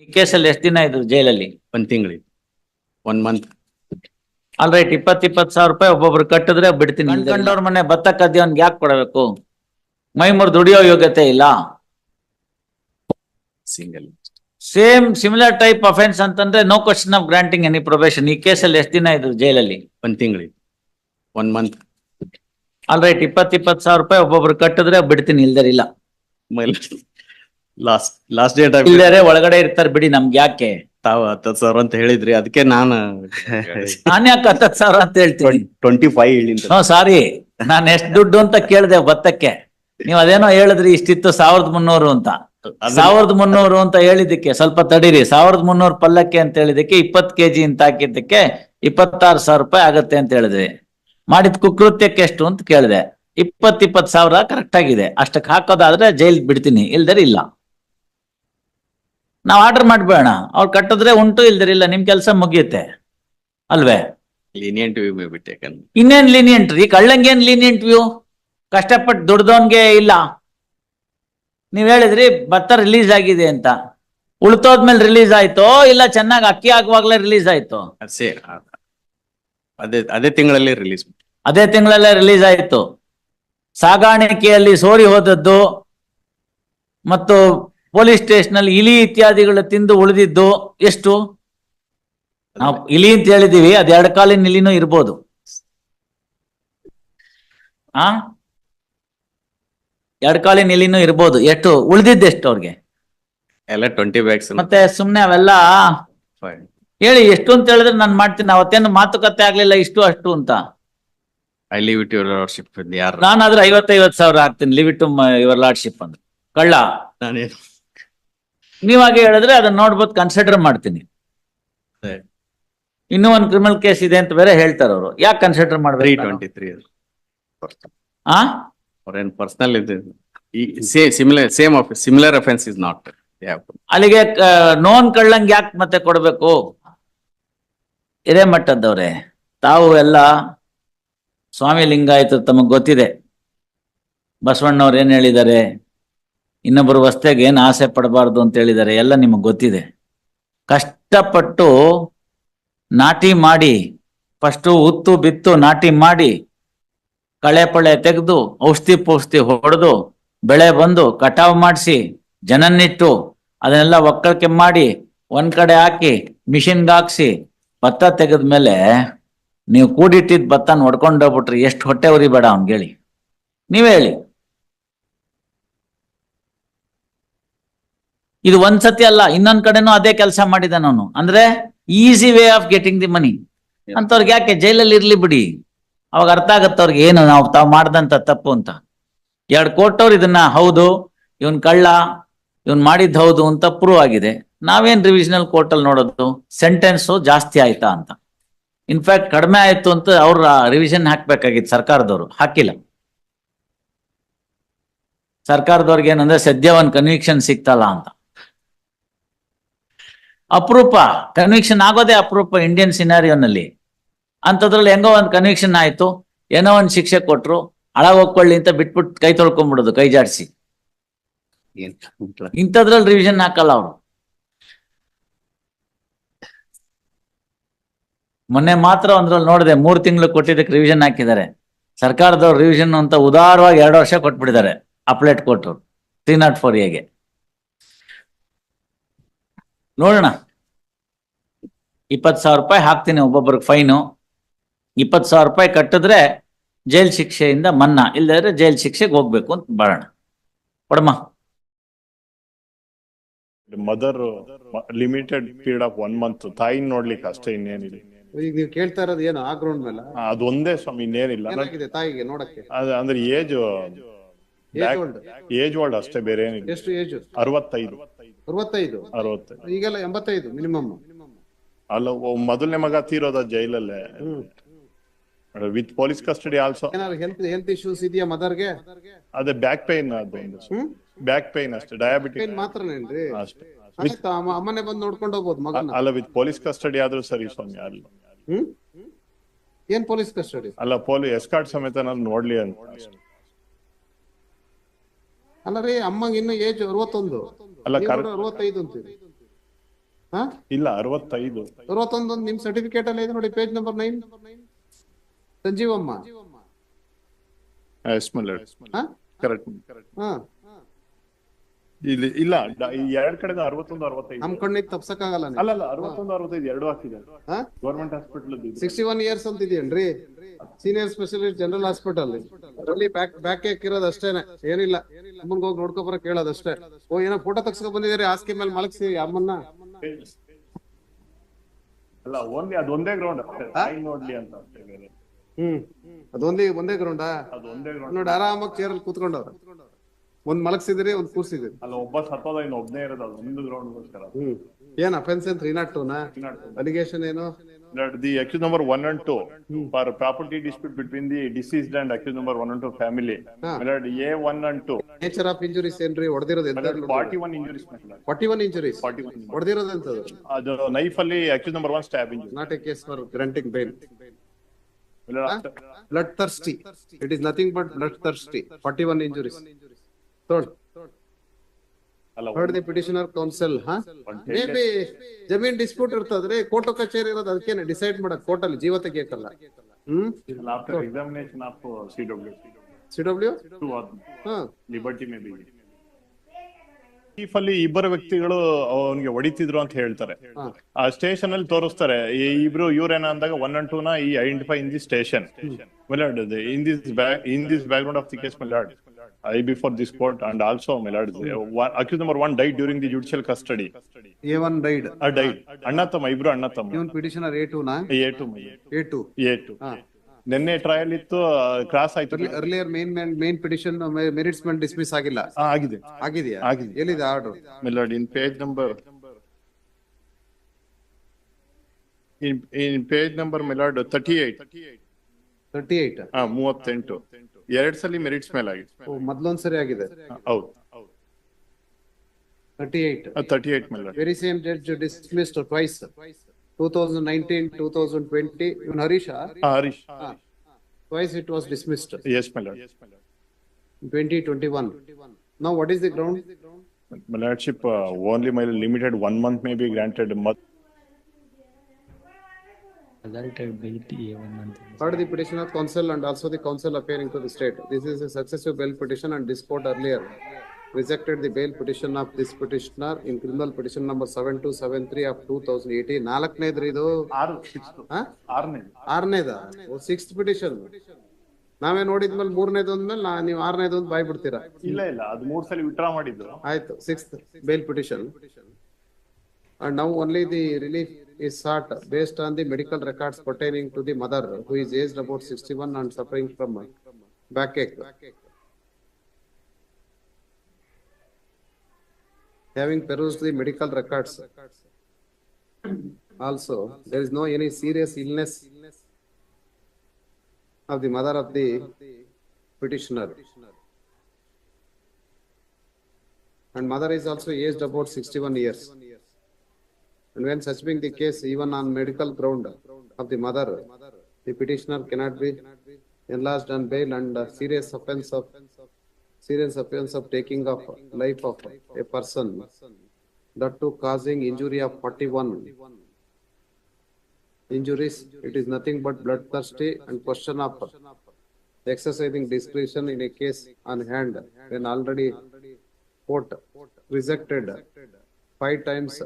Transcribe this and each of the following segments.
ಈ ಕೇಸಲ್ಲಿ ಎಷ್ಟು ದಿನ ಇದ್ರು ಜೈಲಲ್ಲಿ? ಒಂದ್ ತಿಂಗಳಿ ಒನ್ ಮಂತ್ ಆಲ್ ರೈಟ್ ಇಪ್ಪತ್ ಇಪ್ಪತ್ ಸಾವಿರ ರೂಪಾಯಿ ಒಬ್ಬೊಬ್ರು ಕಟ್ಟಿದ್ರೆ ಬಿಡ್ತೀನಿ ಕಂಡವ್ರ ಮನೆ ಭತ್ತ ಕದ್ದಿಯವ್ನ್ಗೆ ಯಾಕೆ ಕೊಡಬೇಕು? ಮೈ ಮುರ್ ದುಡಿಯೋ ಯೋಗ್ಯತೆ ಇಲ್ಲ. Single same similar type offence ಅಂತಂದ್ರೆ no question of granting any probation ಈ ಕೇಸಲ್ಲಿ ಎಷ್ಟು ದಿನ ಇದ್ರು ಜೈಲಲ್ಲಿ? ಒಂದ್ ತಿಂಗಳಿ ಒನ್ ಮಂತ್ ಆಲ್ ರೈಟ್ ಇಪ್ಪತ್ ಇಪ್ಪತ್ ಸಾವಿರ ರೂಪಾಯಿ ಒಬ್ಬೊಬ್ರು ಕಟ್ಟಿದ್ರೆ ಬಿಡ್ತೀನಿ ಇಲ್ದರೆ ಇಲ್ಲ. ಲಾಸ್ಟ್ ಲಾಸ್ಟ್ ಡೇಟ್ ಇಲ್ದರೆ ಒಳಗಡೆ ಇರ್ತಾರೆ ಬಿಡಿ ನಮ್ಗೆ ಯಾಕೆ? ತಾವು ಹತ್ತತ್ತು ಸಾವಿರ ಅಂತ ಹೇಳಿದ್ರಿ ಅದಕ್ಕೆ ನಾನು ನಾನ್ ಯಾಕೆ ಹತ್ತತ್ ಸಾವಿರ ಅಂತ ಹೇಳ್ತೀನಿ? ಟ್ವೆಂಟಿ ಫೈವ್ ಹೇಳಿಂತ ನೋ ಸಾರಿ ನಾನು ಎಷ್ಟ್ ದುಡ್ಡು ಅಂತ ಕೇಳ್ದೆ ಭತ್ತಕ್ಕೆ. ನೀವ್ ಅದೇನೋ ಹೇಳಿದ್ರಿ ಇಷ್ಟಿತ್ತು ಸಾವಿರದ ಮುನ್ನೂರು ಅಂತ. ಸಾವಿರದ ಮುನ್ನೂರು ಅಂತ ಹೇಳಿದಕ್ಕೆ ಸ್ವಲ್ಪ ತಡೀರಿ. ಸಾವಿರದ ಮುನ್ನೂರು ಪಲ್ಲಕ್ಕೆ ಅಂತ ಹೇಳಿದಕ್ಕೆ ಇಪ್ಪತ್ ಕೆಜಿ ಅಂತ ಹಾಕಿದ್ದಕ್ಕೆ ಇಪ್ಪತ್ತಾರು ಸಾವಿರ ರೂಪಾಯಿ ಆಗತ್ತೆ ಅಂತ ಹೇಳಿದ್ವಿ. ಮಾಡಿದ ಕುಕೃತ್ಯಕ್ಕೆ ಎಷ್ಟು ಅಂತ ಕೇಳಿದೆ. ಇಪ್ಪತ್ ಇಪ್ಪತ್ ಸಾವಿರ ಕರೆಕ್ಟ್ ಆಗಿದೆ. ಅಷ್ಟಕ್ಕೆ ಹಾಕೋದಾದ್ರೆ ಜೈಲ್ ಬಿಡ್ತೀನಿ. ಇಲ್ದರೆ ಇಲ್ಲ. ನಾವ್ ಆರ್ಡರ್ ಮಾಡ್ಬೇಡ ಅವ್ರು ಕಟ್ಟಿದ್ರೆ ಉಂಟು ಇಲ್ದಿರ ಇಲ್ಲ ನಿಮ್ ಕೆಲಸ ಮುಗಿಯುತ್ತೆ. ಅಲ್ವೇ? Lenient view may be taken ಇನ್ನೇನ್ ಲೀನಿಯಂಟ್ ರೀ? ಕಳ್ಳಂಗೇನ್ ಲೀನಿಯಂಟ್ ವ್ಯೂ ಕಷ್ಟಪಟ್ಟು ದುಡ್ದವನ್ಗೆ ಇಲ್ಲ. ನೀವ್ ಹೇಳಿದ್ರಿ ಭತ್ತ ರಿಲೀಸ್ ಆಗಿದೆ ಅಂತ. ಉಳ್ತೋದ್ಮೇಲೆ ರಿಲೀಸ್ ಆಯ್ತು ಇಲ್ಲ ಚೆನ್ನಾಗಿ ಅಕ್ಕಿ ಆಗುವಾಗ್ಲೇ ರಿಲೀಸ್ ಆಯ್ತು? ಅದೇ ಅದೇ ತಿಂಗಳಲ್ಲಿ ರಿಲೀಸ್ ಅದೇ ತಿಂಗಳಲ್ಲೇ ರಿಲೀಸ್ ಆಯ್ತು. ಸಾಗಾಣಿಕೆಯಲ್ಲಿ ಸೋರಿ ಹೋದದ್ದು ಮತ್ತು ಪೊಲೀಸ್ ಸ್ಟೇಷನ್ ಅಲ್ಲಿ ಇಲಿ ಇತ್ಯಾದಿಗಳು ತಿಂದು ಉಳಿದಿದ್ದು ಎಷ್ಟು? ನಾವು ಇಲಿ ಅಂತ ಹೇಳಿದೀವಿ ಅದ್ ಎರಡು ಕಾಲಿನ ಇಲಿನೂ ಇರ್ಬೋದು. ಆ? ಎರಡು ಕಾಲಿನ ಇಲಿನೂ ಇರ್ಬೋದು. ಎಷ್ಟು? ಉಳಿದಿದ್ದೆಷ್ಟು ಅವ್ರಿಗೆ? ಎಲ್ಲ ಟ್ವೆಂಟಿ ಬ್ಯಾಗ್ಸ್ ಮತ್ತೆ ಸುಮ್ನೆ ಅವೆಲ್ಲ ಹೇಳಿ ಎಷ್ಟು ಅಂತ ಹೇಳಿದ್ರೆ ನಾನು ಮಾಡ್ತೀನಿ. ಅವತ್ತೇನು ಮಾತುಕತೆ ಆಗ್ಲಿಲ್ಲ ಇಷ್ಟು ಅಷ್ಟು ಅಂತ. I leave it your lordship ಯಾರು? ನಾನಾದ್ರೆ ಐವತ್ತೈವತ್ತು ಸಾವಿರ ಹಾಕ್ತೀನಿ. ಲಿವ್ ಇಟ್ ಯುವರ್ ಲಾರ್ಡ್ಶಿಪ್ ಅಂತ ಕಳ್ಳ. ನಾನೇನು? ನೀವಾಗೆ ಹೇಳಿದ್ರೆ ಅದನ್ನ ನೋಡ್ಬೋದು ಕನ್ಸಿಡರ್ ಮಾಡ್ತೀನಿ. ಸರಿ. ಇನ್ನೂ ಒಂದು ಕ್ರಿಮಿನಲ್ ಕೇಸ್ ಇದೆ ಅಂತ ಬೇರೆ ಹೇಳ್ತಾರೆ ಅವರು. ಯಾಕೆ ಕನ್ಸಿಡರ್ ನಾಟ್ ಅಲ್ಲಿಗೆ ನೋನ್ ಕಳ್ಳಂಗ್ ಯಾಕೆ ಮತ್ತೆ ಕೊಡ್ಬೇಕು? ಇದೇ ಮಟ್ಟದ್ದವ್ರೆ. ತಾವು ಎಲ್ಲ ಸ್ವಾಮಿ ಲಿಂಗಾಯತ ತಮಗ್ ಗೊತ್ತಿದೆ. ಬಸವಣ್ಣವ್ರು ಏನ್ ಹೇಳಿದ್ದಾರೆ? ಇನ್ನೊಬ್ಬರು ವಸ್ತೆಗೆ ಏನು ಆಸೆ ಪಡಬಾರ್ದು ಅಂತ ಹೇಳಿದ್ದಾರೆ ಎಲ್ಲ ನಿಮಗೆ ಗೊತ್ತಿದೆ. ಕಷ್ಟಪಟ್ಟು ನಾಟಿ ಮಾಡಿ, ಫಸ್ಟು ಉತ್ತು ಬಿತ್ತು ನಾಟಿ ಮಾಡಿ, ಕಳೆ ಪಳೆ ತೆಗೆದು, ಔಷಧಿ ಪೌಷ್ಠಿ ಹೊಡೆದು, ಬೆಳೆ ಬಂದು, ಕಟಾವ್ ಮಾಡಿಸಿ, ಜನನ್ನಿಟ್ಟು, ಅದನ್ನೆಲ್ಲ ಒಕ್ಕಳಿಕೆ ಮಾಡಿ, ಒಂದ್ ಕಡೆ ಹಾಕಿ, ಮಿಷಿನ್ಗೆ ಹಾಕ್ಸಿ, ಭತ್ತ ತೆಗೆದ್ಮೇಲೆ ನೀವು ಕೂಡಿಟ್ಟಿದ್ ಭತ್ತ ನೋಡ್ಕೊಂಡು ಹೋಗ್ಬಿಟ್ರಿ, ಎಷ್ಟು ಹೊಟ್ಟೆ ಉರಿಬೇಡ ಅವ್ನಿಗೆ ಹೇಳಿ ನೀವೇ ಹೇಳಿ. ಇದು ಒಂದ್ಸತಿ ಅಲ್ಲ ಇನ್ನೊಂದ್ ಕಡೆನೂ ಅದೇ ಕೆಲಸ ಮಾಡಿದೆ ನಾನು. ಅಂದ್ರೆ easy way of getting the money ಅಂತವ್ರಿಗೆ ಯಾಕೆ ಜೈಲಲ್ಲಿ ಇರ್ಲಿ ಬಿಡಿ. ಅವಾಗ ಅರ್ಥ ಆಗತ್ತ ಅವ್ರಿಗೆ ಏನು ನಾವು ತಾವು ಮಾಡ್ದಂತ ತಪ್ಪು ಅಂತ. ಎರಡು ಕೋಟವ್ರು ಇದನ್ನ ಹೌದು ಇವನ್ ಕಳ್ಳ ಇವನ್ ಮಾಡಿದ್ ಹೌದು ಅಂತ ಪ್ರೂವ್ ಆಗಿದೆ. ನಾವೇನ್ ರಿವಿಷನಲ್ ಕೋರ್ಟ್ ಅಲ್ಲಿ ನೋಡೋದು? ಸೆಂಟೆನ್ಸ್ ಜಾಸ್ತಿ ಆಯ್ತಾ ಅಂತ. ಇನ್ಫ್ಯಾಕ್ಟ್ ಕಡಿಮೆ ಆಯ್ತು ಅಂತ ಅವ್ರ ರಿವಿಷನ್ ಹಾಕ್ಬೇಕಾಗಿತ್ತು ಸರ್ಕಾರದವರು. ಹಾಕಿಲ್ಲ. ಸರ್ಕಾರದವ್ರಿಗೆ ಏನಂದ್ರೆ ಸದ್ಯ ಒಂದ್ ಕನ್ವಿಕ್ಷನ್ ಸಿಕ್ತಲ್ಲ ಅಂತ. ಅಪರೂಪ ಕನ್ವಿಕ್ಷನ್ ಆಗೋದೇ ಅಪರೂಪ ಇಂಡಿಯನ್ ಸಿನಾರಿಯೋನಲ್ಲಿ ಅಂಥದ್ರಲ್ಲಿ ಹೆಂಗೋ ಒಂದ್ ಕನ್ವಿಕ್ಷನ್ ಆಯ್ತು ಏನೋ ಒಂದ್ ಶಿಕ್ಷೆ ಕೊಟ್ರು ಹಳ ಹೋಗ್ಕೊಳ್ಳಿ ಅಂತ ಬಿಟ್ಬಿಟ್ಟು ಕೈ ತೊಳ್ಕೊಂಡ್ಬಿಡೋದು ಕೈ ಜಾಡಿಸಿ. ಇಂಥದ್ರಲ್ಲಿ ರಿವಿಷನ್ ಹಾಕಲ್ಲ ಅವರು. ಮೊನ್ನೆ ಮಾತ್ರ ಒಂದ್ರಲ್ಲಿ ನೋಡಿದೆ ಮೂರ್ ತಿಂಗಳು ಕೊಟ್ಟಿದ್ದಕ್ಕೆ ರಿವಿಷನ್ ಹಾಕಿದ್ದಾರೆ. ಸರ್ಕಾರದವ್ರು ರಿವಿಷನ್ ಅಂತ ಉದಾರವಾಗಿ ಎರಡು ವರ್ಷ ಕೊಟ್ಬಿಟ್ಟಿದ್ದಾರೆ ಅಪ್ಲೇಟ್ ಕೊಟ್ಟರು ತ್ರೀ ನಾಟ್ ಫೋರ್ ಎಗೆ ನೋಡೋಣ. ಇಪ್ಪತ್ತು ಸಾವಿರ ರೂಪಾಯಿ ಹಾಕ್ತೀನಿ ಒಬ್ಬೊಬ್ರಿಗೆ ಫೈನು ಇಪ್ಪತ್ತು ಸಾವಿರ ರೂಪಾಯಿ ಕಟ್ಟಿದ್ರೆ ಜೈಲ್ ಶಿಕ್ಷೆಯಿಂದ ಮನ್ನಾ ಇಲ್ಲದ್ರೆ ಜೈಲ್ ಶಿಕ್ಷೆಗೆ ಹೋಗ್ಬೇಕು ಅಂತ ಬರೋಣ ಕೊಡಮ್ಮ. Mother limited period of one month ತಾಯಿ ನೋಡ್ಲಿಕ್ಕೆ ಅಷ್ಟೇ ಇನ್ನೇನಿದೆ ಈಗ ನೀವು ಕೇಳ್ತಾ ಇರೋದು ಏನು ಆ ಗ್ರೌಂಡ್ ಮೇಲೆ? ಅದೊಂದೇ ಸ್ವಾಮಿ ಇನ್ನೇನಿಲ್ಲ. ಏನಾಗಿದೆ ತಾಯಿಗೆ ನೋಡಕ್ಕೆ? ಅದ್- ಅಂದ್ರೆ ಏಜ್ ಏಜ್ ಓಲ್ಡ್ ಏಜ್ ಅಷ್ಟೇ ಬೇರೆ ಏನಿಲ್ಲ ಎಷ್ಟು ಏಜ್ ಅರವತ್ತೈದು. ಅರವತ್ತೈದು. ಅರವತ್ತೈದು. ಈಗೆಲ್ಲ ಎಂಬತ್ತೈದು ಮಿನಿಮಮ್ ಅಲ್ಲ ಮೊದಲನೇ ಮಗ ತೀರೋದ ಜೈಲಲ್ಲೇ? With police custody also health health issues ಇದೆಯಾ ಮದರ್ಗೆ ಅದೇ ಬ್ಯಾಕ್ ಪೇನ್ ಅದು. ಬ್ಯಾಕ್ ಪೈನ್ ಅಷ್ಟೇ ಡಯಾಬಿಟಿಕ್ ಪೇನ್ ಮಾತ್ರನೇನ್ರಿ ಅಷ್ಟೇ. ಅಮ್ಮನೆ ಬಂದು ನೋಡ್ಕೊಂಡು ಹೋಗ್ಬೋದು ಮಗನ. ಅಲ್ಲ ವಿತ್ ಪೊಲೀಸ್ ಕಸ್ಟಡಿ ಆದ್ರೂ ಸರಿ ಸ್ವಾಮಿ ಅಲ್ಲ. ಏನ್ ಪೊಲೀಸ್ ಕಸ್ಟಡಿ ಅಲ್ಲ ಪೊಲೀಸ್ ಎಸ್ಕಾರ್ಟ್ ಸಮೇತ ನಾನು ನೋಡ್ಲಿ ಅಂತ. ಅಲ್ಲ ರೀ ಅಮ್ಮಂಗೆ ಇನ್ನು ಏಜ್ ಅರವತ್ತೊಂದು. ಅಲ್ಲ, ಅರವತ್ತೈದು ಅಂತೀರಿ. ಹಾ? ಇಲ್ಲ ಅರವತ್ತೈದು. ಅರವತ್ತೊಂದು ನಿಮ್ ಸರ್ಟಿಫಿಕೇಟ್ ಅಲ್ಲಿ ಇದೆ ನೋಡಿ ಪೇಜ್ ನಂಬರ್ ನೈನ್ ಸಂಜೀವಮ್ಮ. ಇಲ್ಲಿ ಇಲ್ಲ ಎರಡ್ ಕಡೆ ಅರವತ್ತೊಂದು ಅರವತ್ತೈದು. ನಮ್ ಕಣ್ಣಿಗೆ ತಪ್ಸಕ್ಕಾಗಲ್ಲ ಅಲ್ಲ ಅಲ್ಲ ಅರವತ್ತೊಂದು ಅರವತ್ತೈದು ಎರಡು ಹಾಕಿದೆ. Government hospital sixty one years ಅಂತ ಇದೆಯನ್ರಿ? ಸೀನಿಯರ್ ಸ್ಪೆಷಲಿಸ್ಟ್ ಜನರಲ್ ಹಾಸ್ಪಿಟಲ್ ಅಲ್ಲಿ. ಬ್ಯಾಕ್ ಬ್ಯಾಕ್ ಇರೋದು ಅಷ್ಟೇನೆ. ಏನಿಲ್ಲ. ಅಮ್ಮನ್ಗ್ ಹೋಗಿ ನೋಡ್ಕೊಬರ ಕೇಳೋದಷ್ಟೇ. ಓ ಏನೋ ಫೋಟೋ ತಗ್ಸ್ಕೊ ಬಂದಿದ್ದೀರಿ ಹಾಸಿಗೆ ಮೇಲೆ ಮಲಗಿಸಿ ಅಮ್ಮನ್ನ. ಅಲ್ಲ ಓನ್ಲಿ ಅದೊಂದೇ ಗ್ರೌಂಡ್ ತಾಯಿ ನೋಡ್ಲಿ ಅಂತ ಅಷ್ಟೇ ಬೇರೆ. ಹ್ಮ್. ಅದೊಂದೇ ಒಂದೇ ಗ್ರೌಂಡಾ ಅದೊಂದೇ ಗ್ರೌಂಡ್ ನೋಡಿ ಆರಾಮಾಗಿ ಚೇರ್ ಅಲ್ಲಿ ಕೂತ್ಕೊಂಡವ್ರ. ಒಂದ್ ಮಲಗಿಸಿದಿರಿ ಒಂದ್ ಕೂರ್ಸಿದ್ರಿ ಅಲ್ಲ ಒಬ್ಬ ಸತ್ತೋದ ಇನ್ನು ಒಬ್ನೇ ಇರೋದು ಅದು ಗ್ರೌಂಡ್ ಗೋಸ್ಕರ. ಹ್ಮ್. ಏನ್ ಅಫೆನ್ಸ್ ಏನ್ ತ್ರೀ ನಾಟ್ ಟೂನಾ ಅಲಿಗೇಷನ್ ಏನು? The accused number one and two for property dispute between the deceased and accused number one and two family A one and two nature of injuries ಏನ್ರಿ? ಹೊಡೆದಿರೋದು forty one injuries forty one injuries forty one ಹೊಡೆದಿರೋದು ಅಂತದ್ದು ಅದು knife ಅಲ್ಲಿ accused number one stab injury not a case for granting bail blood thirsty it is nothing but blood thirsty forty one injuries ತೊಳ್ ಅಲ್ಲ the petitioner counsel ಹಾ? May be ಜಮೀನ್ dispute ಇರ್ತದ್ರೆ court ಕಚೇರಿ ಇರೋದು ಅದಕ್ಕೇನೆ ಡಿಸೈಡ್ ಮಾಡಕ್ court ಅಲ್ಲಿ ಜೀವ ತೆಗಿಯಕ್ಕಲ್ಲ ಹ್ಮ್? After examination of C W C W two ಹಾ. ಲಿಬರ್ಟಿ ಮೇ ಬಿ ಚೀಫ್ ಅಲ್ಲಿ ಇಬ್ಬರು ವ್ಯಕ್ತಿಗಳು ಅವನಿಗೆ ಹೊಡಿತಿದ್ರು ಅಂತ ಹೇಳ್ತಾರೆ. ಆ ಸ್ಟೇಷನ್ ಅಲ್ಲಿ ತೋರಿಸ್ತಾರೆ ಈ ಇಬ್ರು ಇವ್ರೇನ ಅಂದಾಗ ಒನ್ ಅಂಡ್ ಟೂ ನ ಈ identify in the station milord in this back in this background of the case milord I before this court and also milord accused number one died during the judicial custody A one ride died ಅಣ್ಣ ತಮ್ಮ ಇಬ್ರು ಅಣ್ಣ ತಮ್ಮ ಇವನ್ petitioner A two ನಾ A two A two A two ನಿನ್ನೆ trial ಇತ್ತು cross ಆಯ್ತು. Earlier main main petition merits ಮೇಲೆ ಡಿಸ್ಮಿಸ್ ಆಗಿಲ್ಲ. ಆಗಿದೆ. ಆಗಿದೆಯಾ? ಆಗಿದೆ. ಎಲ್ಲಿದೆ order milord in page number in in page number milord thirty eight thirty eight ಹಾ ಮೂವತ್ತೆಂಟು. ಎರಡ್ ಸಲ ಮೆರಿಟ್ಸ್ ಮೇಲೆ ಆಗಿದೆ. ಮೊದ್ಲೊಂದ್ ಸರಿ ಆಗಿದೆ. ಹೌದು. Thirty eight thirty eight milord very same judge dismissed twice two thousand nineteen two thousand twenty even Harish? Harish. Twice it was dismissed yes milord twenty twenty one now what is the ground milordship only my limited one month may be granted ಮತ್ Resulted A1 ಅಂತ Heard the petition of council and also the council appearing to the state. This is a successive bail petition and this court earlier rejected the bail petition of this petitioner in criminal petition number seven two seven three of two thousand eighteen. ನಾಲ್ಕನೇದ್ರಿ ಇದು ಆರನೇದ sixth petition ನಾವೇ ನೋಡಿದ್ಮೇಲೆ ಮೂರನೇದು ಅಂದ್ಮೇಲೆ ನಾ ನೀವು ಆರನೇದು ಒಂದು ಬಾಯ್ ಬಿಡ್ತೀರಾ ಇಲ್ಲ ಇಲ್ಲ ಅದು ಮೂರ್ ಸಲ ವಿಡ್ರಾ ಮಾಡಿದ್ದು ಆಯ್ತು sixth bail petition. And now only the relief is sought based on the medical records pertaining to the mother who is aged about sixty-one and suffering from backache. Having perused the medical records. Also, there is no any serious illness of the mother of the petitioner. And mother is also aged about sixty-one years. And when such being the case, even on medical ground of the mother, the petitioner cannot be enlarged on bail and serious offense of serious offense of taking of life of a person, that too causing injury of forty-one. Injuries, it is nothing but bloodthirsty and question of exercising discretion in a case on hand when already court rejected five times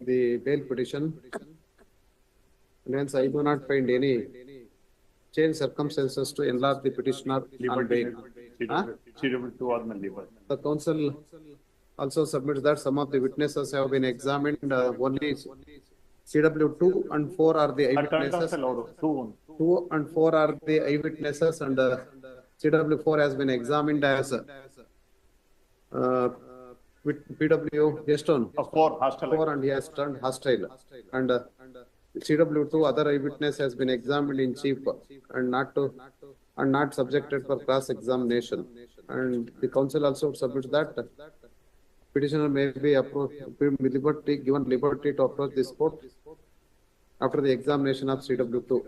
the bail petition and hence I do not find any change circumstances to enlarge the petitioner on bail. Huh? The council also submits that some of the witnesses have been examined uh, only CW 2 and 4 are the eyewitnesses. 2 and 4 are the eyewitnesses and uh, CW 4 has been examined as uh, with PW Heston. Uh, four, hostile. Four and has turned hostile. And uh, CW2 other eyewitness has been examined in chief and not to and not subjected for cross examination. And the council also submits that petitioner may be approached liberty given liberty to approach this court after the examination of CW2.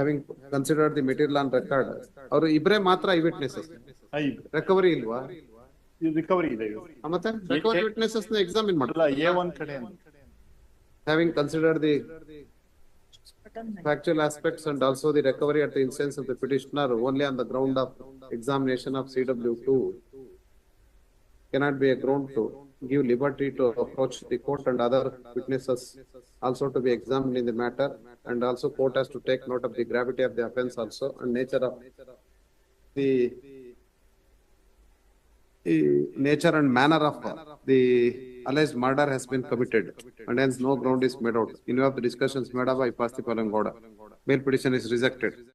Having considered the material on record, ಅವರು ಇಬ್ರೇ ಮಾತ್ರ eye witnesses recovery ಇಲ್ವಾ recovery ಇದೆ ಮತ್ತೆ recovery witnesses ನ ಅಲ್ಲ ಮಾಡಲ್ಲ A one ಕಡೆ having considered the factual aspects and also the recovery at the instance of the petitioner only on the ground of examination of CW two cannot be a ground to give liberty to approach the court and other witnesses also to be examined in the matter and also court has to take note of the gravity of the offense also and nature of the the nature and manner of the alleged murder has been committed and hence no ground is made out. In view of the discussions made up by Pasti Palangoda, bail petition is rejected.